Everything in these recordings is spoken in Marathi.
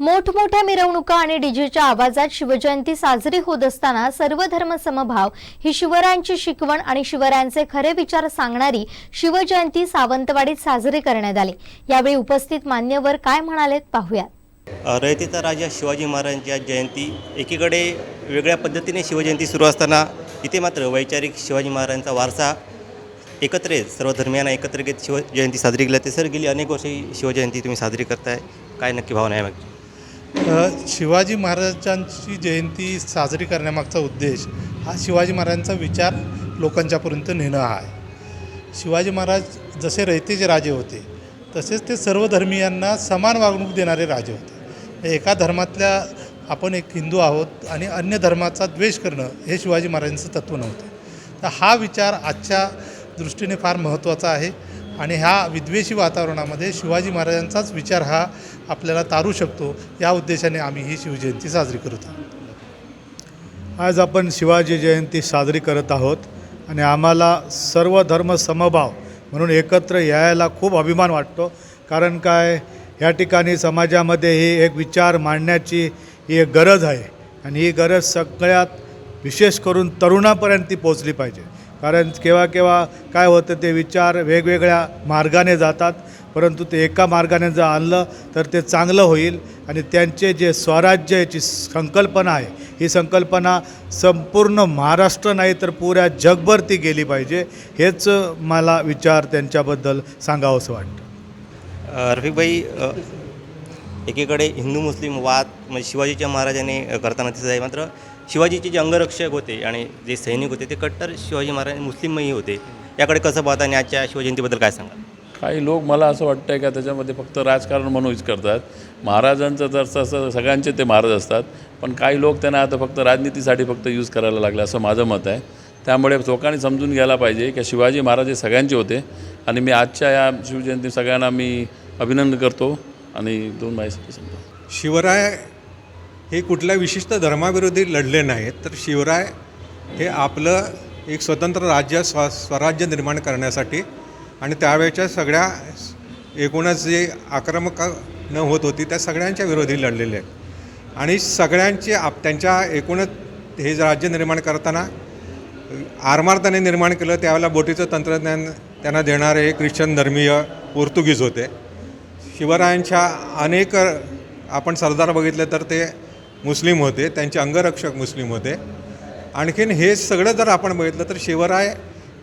मोठमोठ्या मिरवणुका आणि डीजेच्या आवाजात शिवजयंती साजरी होत असताना सर्व धर्म समभाव ही शिवरायांची शिकवण आणि शिवरायांचे खरे विचार सांगणारी शिवजयंती सावंतवाडीत साजरी करण्यात आली. यावेळी उपस्थित मान्यवर काय म्हणालेत पाहूयात. रयतेचा राजा शिवाजी महाराजांच्या जयंती एकीकडे वेगळ्या पद्धतीने शिवजयंती सुरू असताना इथे मात्र वैचारिक शिवाजी महाराजांचा वारसा एकत्र येत सर्व धर्मियांना एकत्र घेत शिवजयंती साजरी केली जाते. सर गेली अनेक वर्षे शिवजयंती तुम्ही साजरी करताय. काय नक्की भावना आहे मागची? शिवाजी महाराजांची जयंती साजरी करण्यामागचा उद्देश हा शिवाजी महाराजांचा विचार लोकांच्यापर्यंत नेणं हा आहे. शिवाजी महाराज जसे रयतेचे राजे होते तसेच ते सर्व धर्मियांना समान वागणूक देणारे राजे होते. एका धर्मातल्या आपण एक हिंदू आहोत आणि अन्य धर्माचा द्वेष करणं हे शिवाजी महाराजांचं तत्त्व नव्हतं. तर हा विचार आजच्या दृष्टीने फार महत्त्वाचा आहे. आणि ह्या विद्वेषी वातावरणामध्ये शिवाजी महाराजांचाच विचार हा आपल्याला तारू शकतो या उद्देशाने आम्ही ही शिवजयंती साजरी करत आहोत. आज आपण शिवाजी जयंती साजरी करत आहोत आणि आम्हाला सर्व धर्म समभाव म्हणून एकत्र यायला खूप अभिमान वाटतो. कारण काय या ठिकाणी समाजामध्ये ही एक विचार मांडण्याची ही एक गरज आहे आणि ही गरज सगळ्यात विशेष करून तरुणापर्यंत ती पोचली पाहिजे. कारण केव्हा केव्हा काय होतं ते विचार वेगवेगळ्या मार्गाने जातात परंतु ते एका मार्गाने जर आणलं तर ते चांगलं होईल आणि त्यांचे जे स्वराज्याची संकल्पना आहे ही संकल्पना संपूर्ण महाराष्ट्र नाही तर पुऱ्या जगभर ती गेली पाहिजे हेच मला विचार त्यांच्याबद्दल सांगावंसं वाटतं. रफिकबाई एकीकडे हिंदू मुस्लिम वाद म्हणजे शिवाजीच्या महाराजांनी करताना दिसत आहे. मात्र शिवाजीचे जे अंगरक्षक होते आणि जे सैनिक होते ते कट्टर शिवाजी महाराज मुस्लिमही होते. याकडे कसं पाहता आणि आजच्या शिवजयंतीबद्दल काय सांगाल? काही लोक मला असं वाटतं आहे का त्याच्यामध्ये फक्त राजकारण म्हणूनच करतात. महाराजांचं जर तसं सगळ्यांचे ते महाराज असतात. पण काही लोक त्यांना आता फक्त राजनीतीसाठी फक्त यूज करायला लागले असं माझं मत आहे. त्यामुळे लोकांनी समजून घ्यायला पाहिजे की शिवाजी महाराज हे सगळ्यांचे होते. आणि मी आजच्या या शिवजयंती सगळ्यांना मी अभिनंदन करतो. आणि दोन माहिती सांगतो. शिवराय हे कुठल्या विशिष्ट धर्माविरोधी लढले नाहीत तर शिवराय हे आपलं एक स्वतंत्र राज्य स्व स्वराज्य निर्माण करण्यासाठी आणि त्यावेळच्या सगळ्या एकूणच जे आक्रमक न होत होती त्या सगळ्यांच्या विरोधी लढलेले आहेत. आणि सगळ्यांचे आप त्यांच्या एकूणच हे जे राज्य निर्माण करताना आरमार त्याने निर्माण केलं त्यावेळेला बोटीचं तंत्रज्ञान त्यांना देणारे हे ख्रिश्चन धर्मीय पोर्तुगीज होते. शिवरायांच्या अनेक आपण सरदार बघितले तर ते मुस्लिम होते त्यांचे अंगरक्षक मुस्लिम होते. आणखीन हे सगळं जर आपण बघितलं तर शिवराय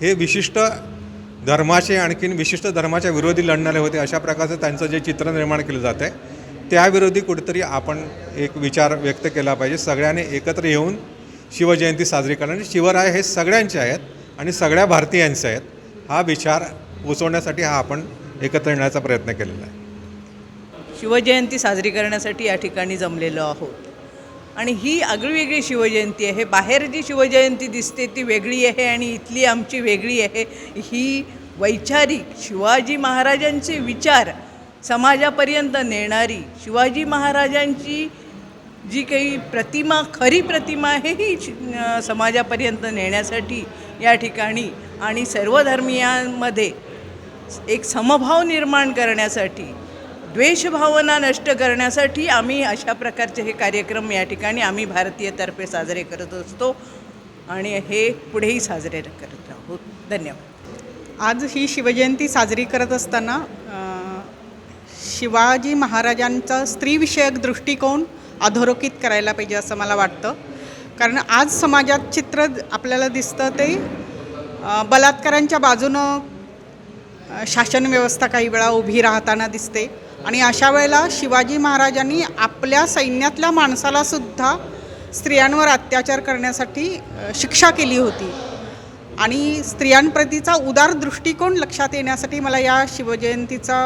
हे विशिष्ट धर्माचे आणखीन विशिष्ट धर्माच्या विरोधी लढणारे होते. अशा प्रकारचं त्यांचं जे चित्र निर्माण केलं जातं आहे त्याविरोधी कुठेतरी आपण एक विचार व्यक्त केला पाहिजे. सगळ्यांनी एकत्र येऊन शिवजयंती साजरी करणार. शिवराय हे सगळ्यांचे आहेत आणि सगळ्या भारतीयांचे आहेत. हा विचार पोचवण्यासाठी हा आपण एकत्र येण्याचा प्रयत्न केलेला आहे. शिवजयंती साजरी करण्यासाठी या ठिकाणी जमलेलो आहोत. आणि ही आगळीवेगळी शिवजयंती आहे. बाहेर जी शिवजयंती दिसते ती वेगळी आहे आणि इथली आमची वेगळी आहे. ही वैचारिक शिवाजी महाराजांचे विचार समाजापर्यंत नेणारी शिवाजी महाराजांची जी काही प्रतिमा खरी प्रतिमा आहे ही शि- समाजापर्यंत नेण्यासाठी या ठिकाणी आणि सर्व धर्मियांमध्ये एक समभाव निर्माण करण्यासाठी द्वेषभावना नष्ट करण्यासाठी आम्ही अशा प्रकारचे हे कार्यक्रम या ठिकाणी आम्ही भारतीयतर्फे साजरे करत असतो आणि हे पुढेही साजरे करत आहोत धन्यवाद. आज ही शिवजयंती साजरी करत असताना शिवाजी महाराजांचा स्त्रीविषयक दृष्टिकोन अधोरेखित करायला पाहिजे असं मला वाटतं. कारण आज समाजात चित्र आपल्याला दिसतं ते बलात्कारांच्या बाजूनं शासन व्यवस्था काही वेळा उभी राहताना दिसते. आणि अशा वेळेला शिवाजी महाराजांनी आपल्या सैन्यातल्या माणसाला सुद्धा स्त्रियांवर अत्याचार करण्यासाठी शिक्षा केली होती. आणि स्त्रियांप्रतीचा उदार दृष्टिकोन लक्षात येण्यासाठी मला या शिवजयंतीचा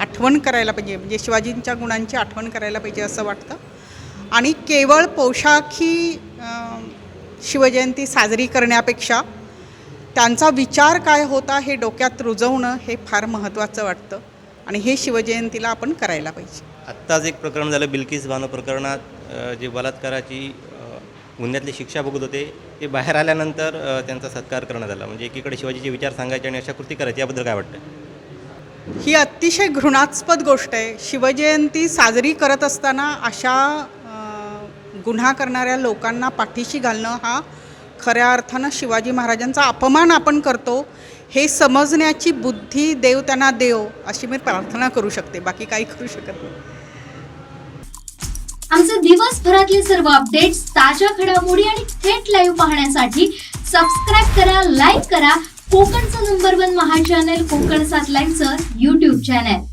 आठवण करायला पाहिजे. म्हणजे शिवाजींच्या गुणांची आठवण करायला पाहिजे असं वाटतं. आणि केवळ पोशाखी ही शिवजयंती साजरी करण्यापेक्षा त्यांचा विचार काय होता हे डोक्यात रुजवणं हे फार महत्त्वाचं वाटतं. आणि हे शिवजयंतीला आपण करायला पाहिजे. आत्ताच एक प्रकरण झालं बिल्किस बानो प्रकरणात जे बलात्काराची गुन्ह्यातली शिक्षा भोगत होते ते बाहेर आल्यानंतर त्यांचा सत्कार करण्यात आला. म्हणजे एकीकडे शिवाजीचे विचार सांगायचे आणि अशा कृती करायची याबद्दल काय वाटतं ही अतिशय घृणास्पद गोष्ट आहे. शिवजयंती साजरी करत असताना अशा गुन्हा करणाऱ्या लोकांना पाठीशी घालणं हा खऱ्या अर्थानं शिवाजी महाराजांचा अपमान आपण करतो हे समजण्याची बुद्धी देव त्यांना देव अशी मी प्रार्थना करू शकते. बाकी काही करू शकत नाही. आमचे दिवसभरातले सर्व अपडेट्स ताज्या घडामोडी आणि थेट लाईव्ह पाहण्यासाठी सबस्क्राईब करा लाईक करा. कोकणचं नंबर वन महा चॅनल कोकण सात लाईव्हचं युट्यूब चॅनल